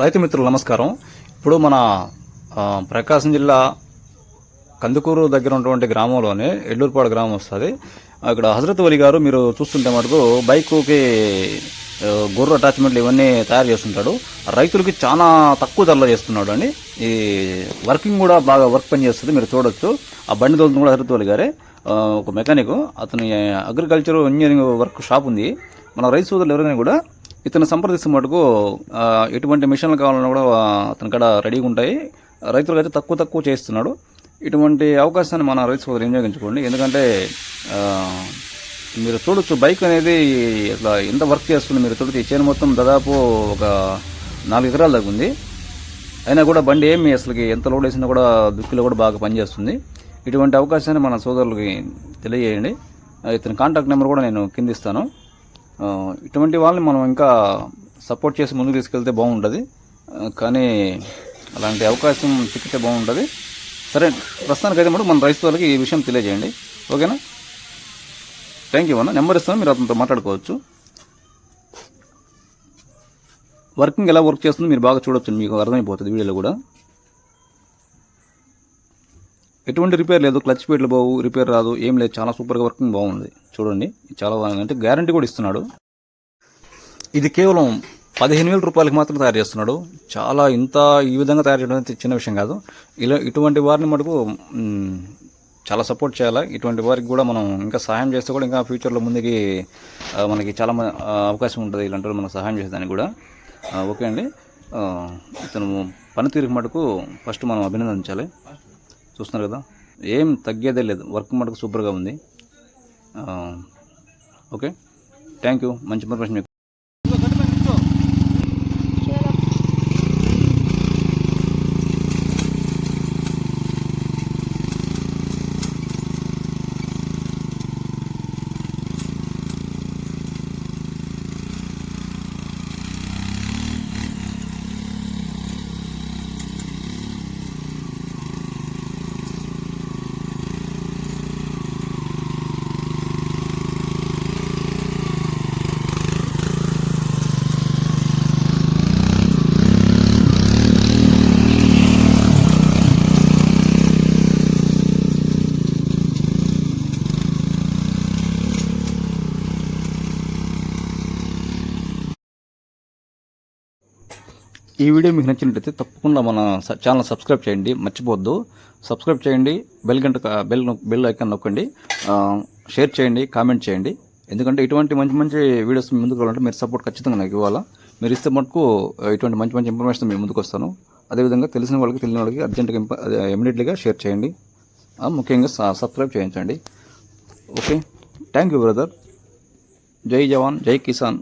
రైతు మిత్రులు నమస్కారం. ఇప్పుడు మన ప్రకాశం జిల్లా కందుకూరు దగ్గర ఉన్నటువంటి గ్రామంలోనే ఎడ్లూరుపాడు గ్రామం వస్తుంది. అక్కడ హజరత్ వలి గారు మీరు చూస్తుంటే మటుకు బైకుకి గొర్రె అటాచ్మెంట్లు ఇవన్నీ తయారు చేస్తుంటాడు. రైతులకి చాలా తక్కువ ధరలో చేస్తున్నాడు అండి. ఈ వర్కింగ్ కూడా బాగా వర్క్ పని చేస్తుంది మీరు చూడొచ్చు. ఆ బండి దొరుకుతుంది కూడా హజరత్ వలి గారే. ఒక మెకానిక్. అతని అగ్రికల్చర్ ఇంజనీరింగ్ వర్క్ షాప్ ఉంది. మన రైతు సోదరులు ఎవరైనా కూడా ఇతను సంప్రదిస్తే మటుకు ఎటువంటి మిషన్లు కావాలన్నా కూడా అతని కాడ రెడీగా ఉంటాయి. రైతులకు అయితే తక్కువ తక్కువ చేస్తున్నాడు ఇటువంటి అవకాశాన్ని మన రైతు సోదరు వినియోగించుకోండి ఎందుకంటే మీరు చూడొచ్చు బైక్ అనేది ఇట్లా ఎంత వర్క్ చేస్తుంది మీరు చూడొచ్చు. ఈ చేను మొత్తం దాదాపు ఒక నాలుగు ఎకరాల దాకా ఉంది. అయినా కూడా బండి ఏమి అసలుకి ఎంత లోడ్ వేసినా కూడా దుక్కిలో కూడా బాగా పనిచేస్తుంది. ఇటువంటి అవకాశాన్ని మన సోదరులకి తెలియజేయండి. ఇతని కాంటాక్ట్ నెంబర్ కూడా నేను కిందిస్తాను ఇటువంటి వాళ్ళని మనం ఇంకా సపోర్ట్ చేసి ముందుకు తీసుకెళ్తే బాగుంటుంది. కానీ అలాంటి అవకాశం చిక్కితే బాగుంటుంది. సరే ప్రస్తుతానికి అయితే మటుకు మన వాళ్ళకి ఈ విషయం తెలియజేయండి. ఓకేనా? థ్యాంక్ యూ అన్న. నెంబర్ ఇస్తాను మీరు అతనితో మాట్లాడుకోవచ్చు. వర్కింగ్ ఎలా వర్క్ చేస్తుందో మీరు బాగా చూడొచ్చు మీకు అర్థమైపోతుంది వీడియోలో కూడా. ఎటువంటి రిపేర్ లేదు. క్లచ్ పీట్లు బావు రిపేర్ రాదు ఏం లేదు. చాలా సూపర్గా వర్కింగ్ బాగుంది. చూడండి చాలా బాగుంది అంటే గ్యారంటీ కూడా ఇస్తున్నాడు. ఇది కేవలం పదిహేను వేల రూపాయలకి మాత్రం తయారు చేస్తున్నాడు. చాలా ఇంత ఈ విధంగా తయారు చేయడం అనేది చిన్న విషయం కాదు. ఇలా ఇటువంటి వారిని మటుకు చాలా సపోర్ట్ చేయాలి? ఇటువంటి వారికి కూడా మనం ఇంకా సహాయం చేస్తే కూడా ఇంకా ఫ్యూచర్లో ముందుకి మనకి చాలా అవకాశం ఉంటుంది. ఇలాంటి వాళ్ళు మనకు సహాయం చేసేదానికి కూడా. ఓకే అండి. ఇతను పనితీరుకు మటుకు ఫస్ట్ మనం అభినందించాలి. చూస్తున్నారు కదా? ఏం తగ్గేదే లేదు. వర్క్ మటుకు సూపర్గా ఉంది. ఓకే. Thank you. మంచి ఇన్ఫర్మేషన్ మీకు. ఈ వీడియో మీకు నచ్చినట్లయితే తప్పకుండా మన ఛానల్ సబ్స్క్రైబ్ చేయండి మర్చిపోవద్దు. సబ్స్క్రైబ్ చేయండి బెల్ గంట బెల్ నొక్- బెల్ ఐకాన్ నొక్కండి. షేర్ చేయండి కామెంట్ చేయండి. ఎందుకంటే ఇటువంటి మంచి మంచి వీడియోస్ మీ ముందుకు రావాలంటే మీరు సపోర్ట్ ఖచ్చితంగా నాకు ఇవ్వాలా. మీరు ఇస్తే మటుకు ఇటువంటి మంచి మంచి ఇన్ఫర్మేషన్ మీ ముందుకు వస్తాను. అదేవిధంగా తెలిసిన వాళ్ళకి తెలియని వాళ్ళకి అర్జెంట్గా ఇంప ఇమీడియట్లీగా షేర్ చేయండి. ముఖ్యంగా సబ్స్క్రైబ్ చేయించండి. ఓకే. Thank you brother. జై జవాన్ జై కిసాన్.